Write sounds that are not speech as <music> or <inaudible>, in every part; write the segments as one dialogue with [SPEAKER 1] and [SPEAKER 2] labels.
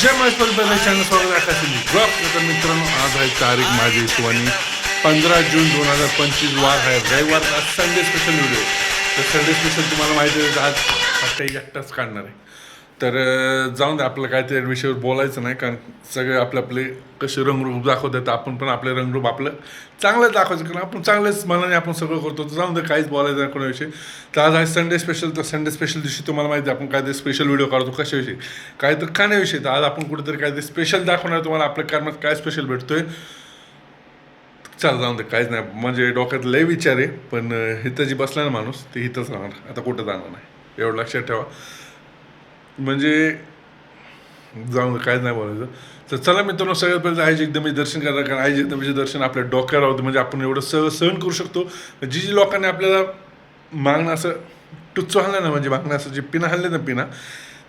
[SPEAKER 1] जय महेश्वर पहिल्या चॅनल स्वागत ब्लॉग तर मित्रांनो आज आहे तारीख माझी हिशोबाने पंधरा जून दोन हजार पंचवीस वार आहे. रविवार आज संडे स्पेशल व्हिडिओ तर संडे स्पेशल तुम्हाला माहिती आहे आज काही एकटाच काढणार आहे. तर जाऊन दे आपलं काय त्या विषयावर बोलायचं नाही कारण सगळे आपले आपले कसे रंगरूप दाखवतात आपण पण आपले रंगरूप आपलं चांगलं दाखवायचं कारण आपण चांगल्याच मनाने आपण सगळं करतो. तर जाऊन दे काहीच बोलायचं नाही कोणाविषयी. तर आज आहे संडे स्पेशल तर संडे स्पेशल दिवशी तुम्हाला माहिती आहे आपण काहीतरी स्पेशल व्हिडिओ काढतो कशाविषयी? काय तर खाण्याविषयी. तर आज आपण कुठेतरी काहीतरी स्पेशल दाखवणार तुम्हाला आपल्या कर्मात काय स्पेशल भेटतोय? चल जाऊन दे काहीच नाही. म्हणजे डोक्यात लय विचार आहे पण अं, जी बसला ना माणूस ते इथंच राहणार. आता कुठं जाणार नाही? एवढं लक्षात ठेवा. म्हणजे जाऊन काय नाही बोलायचं. तर चला मित्रांनो सगळ्यात पहिले आई एकदम दर्शन करा कारण आई जगदंबीचे दर्शन आपल्या डोक्यावर होतं म्हणजे आपण एवढं सह सहन करू शकतो. जी जी लोकांनी आपल्याला मागणं असं टुच्चो हल्लं ना म्हणजे मागणं असं जे पिना हल्ले ना पिना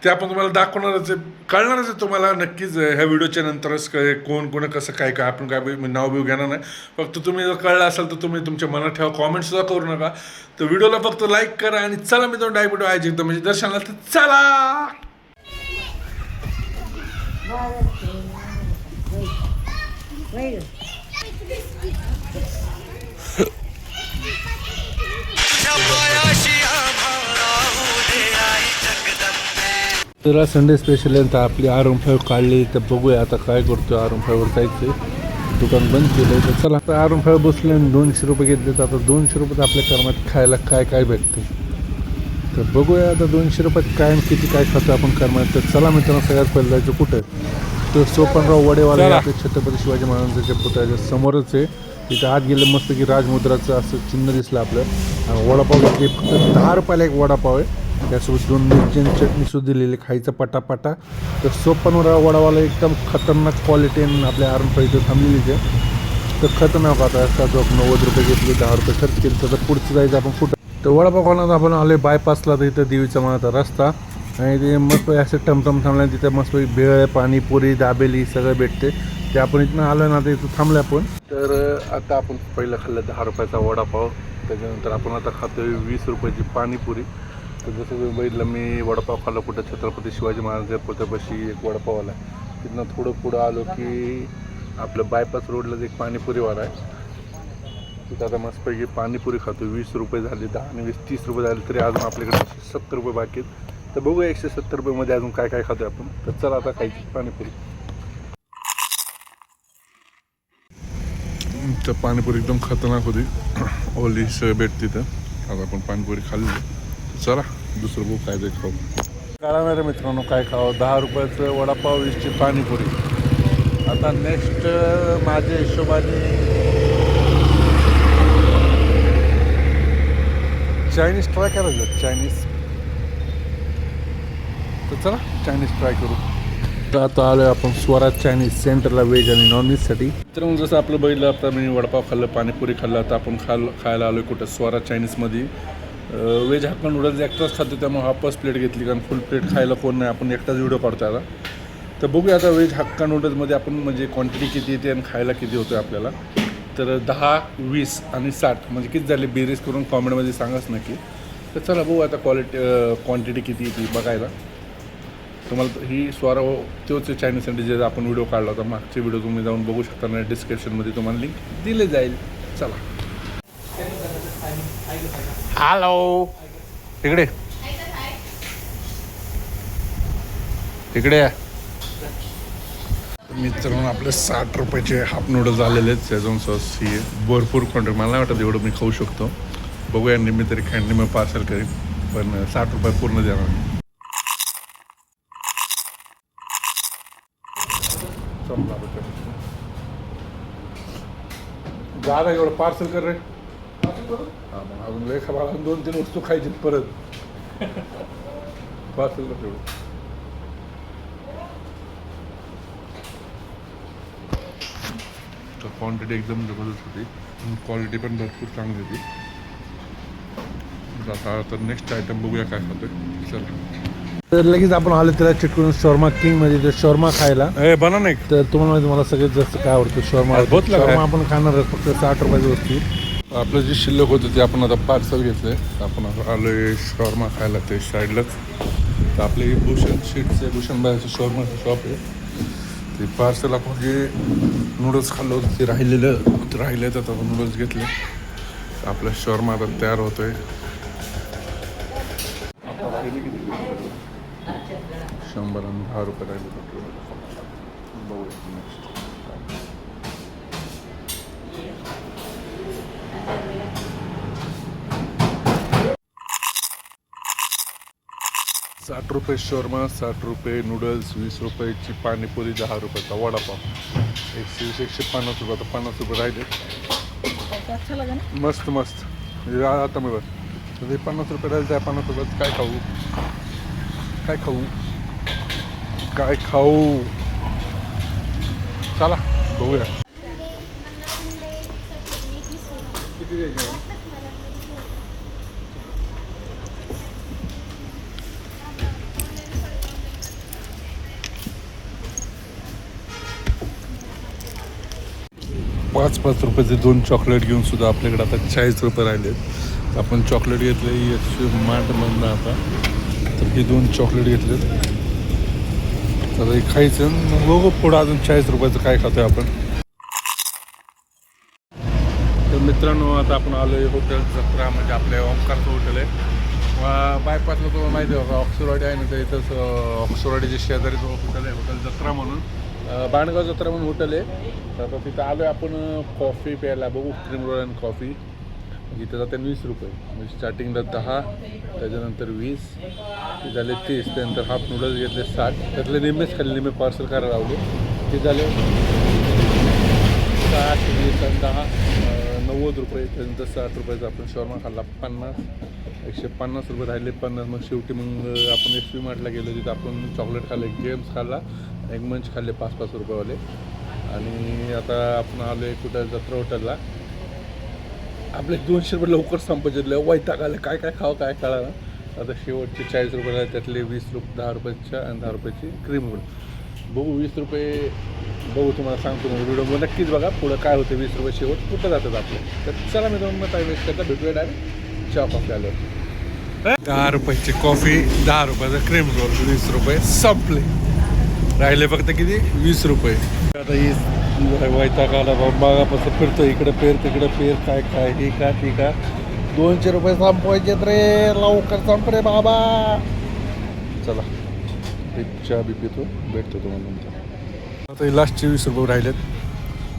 [SPEAKER 1] ते आपण तुम्हाला दाखवणारच आहे. कळणारच आहे तुम्हाला. नक्कीच ह्या व्हिडिओच्या नंतरच काय कोण कोण कसं काय काय आपण काय नाव बिव घेणार नाही. फक्त तुम्ही जर कळलं असेल तर तुम्ही तुमच्या मनात ठेवा. कॉमेंट सुद्धा करू नका. तर व्हिडिओला फक्त लाईक करा आणि चला मी तो डायबिटो आहे जगदंबी म्हणजे दर्शनाला तर चला! <laughs>
[SPEAKER 2] Wait.
[SPEAKER 1] तर संडे स्पेशल आहे तर आपली आर फाईव्ह काढली तर बघूया आता काय करतोय आर फाईव्हवर जायचं दुकान बंद केलं तर चला. आता आर फाईव्ह बसले आणि दोनशे रुपये घेतले तर आता दोनशे रुपयात आपल्या कर्मात खायला काय काय भेटते तर बघूया आता दोनशे रुपयात काय आणि किती काय खातो आपण कर्मात. तर चला मित्रांनो सगळ्यात पहिलं जायचं कुठं? तर सोपनराव वडेवाला हे आपले छत्रपती शिवाजी महाराजांच्या पुतळ्याच्या समोरच आहे. तिथं आत गेलं मस्त की राजमुद्राचं असं चिन्ह दिसलं आपलं. वडापाव घेतले. फक्त दहा रुपयाला एक वडापाव आहे. त्यासोबत दोन मिरची चटणीसुद्धा दिलेली खायचं पटापटा. तर सोपनराव वडावाला एकदम खतरनाक क्वालिटी आणि आपल्या आरमपा इथं थांबलेली आहे. तर खतरनाक आता असतात जो नव्वद रुपये घेतले दहा रुपये खर्च केले तर पुढचं जायचं आपण कुठं? तर वडापाव आपण आले बायपासला तर इथं देवीचा मानाचा रस्ता. आणि ते मस्त असे टमटम थांबलं तिथं मस्त भेळ पाणीपुरी दाबेली सगळं भेटते ते आपण इथनं आलं ना तर इथं थांबलं आपण. तर आता आपण पहिलं खाल्लं दहा रुपयाचा वडापाव. त्याच्यानंतर आपण आता खातोय वीस रुपयाची पाणीपुरी. तर जसं तुम्ही बघितलं मी वडापाव खाल्ला कुठं छत्रपती शिवाजी महाराजांच्या पुतळ्यापाशी एक वडापाव आला तिथनं थोडं पुढं आलो की आपलं बायपास रोडला एक पाणीपुरीवाला आहे तिथं आता मस्तपैकी पाणीपुरी खातो. वीस रुपये झाले दहा आणि वीस तीस रुपये झाले तरी अजून आपल्याकडे एकशे सत्तर रुपये बाकी आहेत. तर बघूया एकशे सत्तर रुपयेमध्ये अजून काय काय खातो आपण. तर चला आता खायची पाणीपुरी. तर पाणीपुरी एकदम खतरनाक होती. ओली सगळं भेटते तिथं आता आपण पाणीपुरी खाल्ली. चला दुसरं बघू काय ते खाऊ. कळणार मित्रांनो? काय खावं? दहा रुपयाचं वडापाव वीसची पाणीपुरी. आता नेक्स्ट माझ्या हिशोबाने चायनीज ट्राय करायचं चायनीज तर चला चायनीज ट्राय करू. तर आता आलो आपण स्वराज चायनीज सेंटरला व्हेज आणि नॉनव्हेजसाठी तर मग जसं आपलं बघितलं आता मी वडापाव खाल्लं पाणीपुरी खाल्लं आता आपण खाल खायला आलो कुठं? स्वराज चायनीजमध्ये वेज हाका नूडल्स एकटाच खातो त्यामुळे हाफच प्लेट घेतली कारण फुल प्लेट खायला कोण नाही आपण एकटाच व्हिडिओ काढतो आता तर बघूया आता व्हेज हक्का नूडल्समध्ये आपण म्हणजे क्वांटिटी किती येते आणि खायला किती होतं आपल्याला. तर दहा वीस आणि साठ म्हणजे किती झाले? बेरीज करून कॉमेंटमध्ये सांगाच नक्की. तर चला बघू आता क्वालिटी क्वांटिटी किती येते बघायला. तुम्हाला ही स्वरा हो, तोच चायनीज सेंटर आपण व्हिडिओ काढला होता. मागचे व्हिडिओ तुम्ही जाऊन बघू शकता ना डिस्क्रिप्शनमध्ये तुम्हाला लिंक दिले जाईल. चला. हॅलो इकडे इकडे या. मित्रांनो आपले साठ रुपयाचे हाफ नूडल्स आलेले आहेत. सेझॉन सॉस ही भरपूर क्वांटिटी मला नाही वाटत एवढं मी खाऊ शकतो. बघूया मी तरी खंड मी पार्सल करीन. पण साठ रुपये पूर्ण देणार मी. एवढं पार्सल कर रे. हा मग अजून लय खा दोन तीन वस्तू खायची परत. <laughs> तेवढं क्वांटिटी एकदम जबरदस्त होती. क्वालिटी पण भरपूर चांगली होती. आता तर नेक्स्ट आयटम बघूया काय खातोय. चल.
[SPEAKER 3] तर लगेच आपण आलो त्याला चिटकून शॉर्मा किंगमध्ये तर शॉर्मा खायला.
[SPEAKER 1] ए बना नाही
[SPEAKER 3] तर तुम्हाला माहिती मला सगळ्यात जास्त काय आवडतं शॉर्मा. शॉर्मा आपण खाणार फक्त साठ रुपयाची वस्तू.
[SPEAKER 1] आपलं जे शिल्लक होतं ते आपण आता पार्सल घेतलं आहे आपण आता आलोय शॉर्मा खायला ते साईडलाच तर आपले भूषण शीटचे भूषण बाहेरचं शॉर्माचं शॉप आहे. ते पार्सल आपण जे नूडल्स खाल्लं होतं ते राहिलेलं राहिले तर आपण नूडल्स घेतले. आपला शॉर्मा आता तयार होतोय. शंभर आणि दहा रुपये राहिले बघूया नेक्स्ट साठ रुपये शोरमा साठ रुपये नूडल्स वीस रुपयाची पाणीपुरी दहा रुपयाचा वडापाव. एकशे वीस एकशे पन्नास रुपये आता पन्नास रुपये राहिले. मस्त मस्त. म्हणजे आता मी बघ. हे पन्नास रुपये राहिले त्या पन्नास रुपयात काय खाऊ? काय खाऊ? काय खाऊ? चला बघूया. किती पाच पाच रुपयाचे दोन चॉकलेट घेऊन सुद्धा आपल्याकडे आता चाळीस रुपये राहिले आहेत. आपण चॉकलेट घेतले यश मार्टमधनं आता. तर हे दोन चॉकलेट घेतलेत. तर हे खायचं आणि मग बघू पुढं अजून चाळीस रुपयाचं काय खातोय आपण. तर मित्रांनो आता आपण आलो आहे हॉटेल जत्रा म्हणजे आपल्या ओंकारचं हॉटेल आहे. बायपासला तुम्हाला माहिती आहे का ऑक्सरवाडी आहे ना तर इथंच अं, ऑक्सरवाडीच्या शेजारीच हॉटेल आहे हॉटेल जत्रा म्हणून. बाणगाव जत्रा म्हणून हॉटेल आहे. तर आता तिथं आलो आहे आपण कॉफी प्यायला. बघू क्रीम रोल अँड कॉफी इथं जाते वीस रुपये. म्हणजे स्टार्टिंगला दहा त्याच्यानंतर वीस ते झाले तीस त्यानंतर हाफ नूडल्स घेतले साठ. त्यातले निम्मेच खाल्ले निम्मे पार्सल करायला लावले. ते झाले साठ वीस आणि दहा. नव्वद रुपये त्यानंतर साठ रुपयाचा आपण शॉर्मा खाल्ला पन्नास. एकशे पन्नास रुपये राहिले पन्नास मग शेवटी मग आपण एस पी मार्टला गेलो तिथं आपण चॉकलेट खाल्ले एक खाल्ला एक मंच खाल्ले पाच पाच रुपयेवाले. आणि आता आपण आलो आहे कुठं? जत्रा हॉटेलला आपले दोनशे रुपये लवकर संपायचे वैताग आले. काय काय खावं काय कळा आता शेवटचे चाळीस रुपये राहिले त्यातले वीस रुपये दहा रुपयाच्या आणि दहा रुपयाची क्रीम रोल बघू वीस रुपये बघू तुम्हाला सांगतो मग व्हिडिओ नक्कीच बघा पुढं काय होतं वीस रुपये शेवट कुठं जातात आपले. तर चला मी तुम्हाला काय वेस्ट करता भेटूया डायरेक्ट चहा कॉफी eh? दहा रुपयाची कॉफी दहा रुपयाचा क्रीम रोल वीस रुपये संपले. राहिले फक्त किती? वीस रुपये. आता ही वैताग आला बाबा बघापासून फिरतो इकडे पेर तिकडे पेर. काय काय? हे का ती का? दोनशे रुपये संपवायचेत रे. लवकर संप रे बाबा. चला. एक चहा बी पितो. भेटतो तुम्हाला नंतर. आता हे लास्टचे वीस रुपये राहिलेत.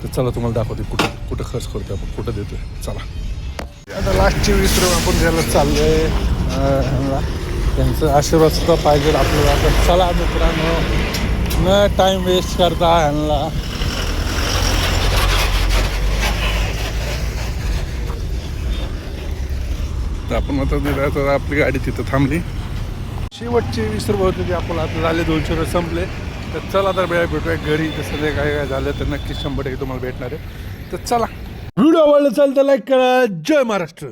[SPEAKER 1] तर चला तुम्हाला दाखवते कुठं कुठं खर्च करतो आपण. कुठं देतोय. चला. आता लास्टचे वीस रुपये आपण घ्यायला चाललो आहे त्यांचं आशीर्वाद सुद्धा पाहिजे आपल्याला. आता चला मित्रांनो न टाइम वेस्ट करता ह्यांना. तर आपण आता दिला तर आपली गाडी तिथं थांबली. शेवटचे वीस रुपये होते ते आपण आता झाले दोनशे रुपये संपले. तर चला तर वेळा भेटूया. घरी तसं जे काय काय झालं तर नक्कीच शंभर टक्के तुम्हाला भेटणार आहे. तर चला. व्हिडिओ आवडला चालतं लाईक करा. जय महाराष्ट्र.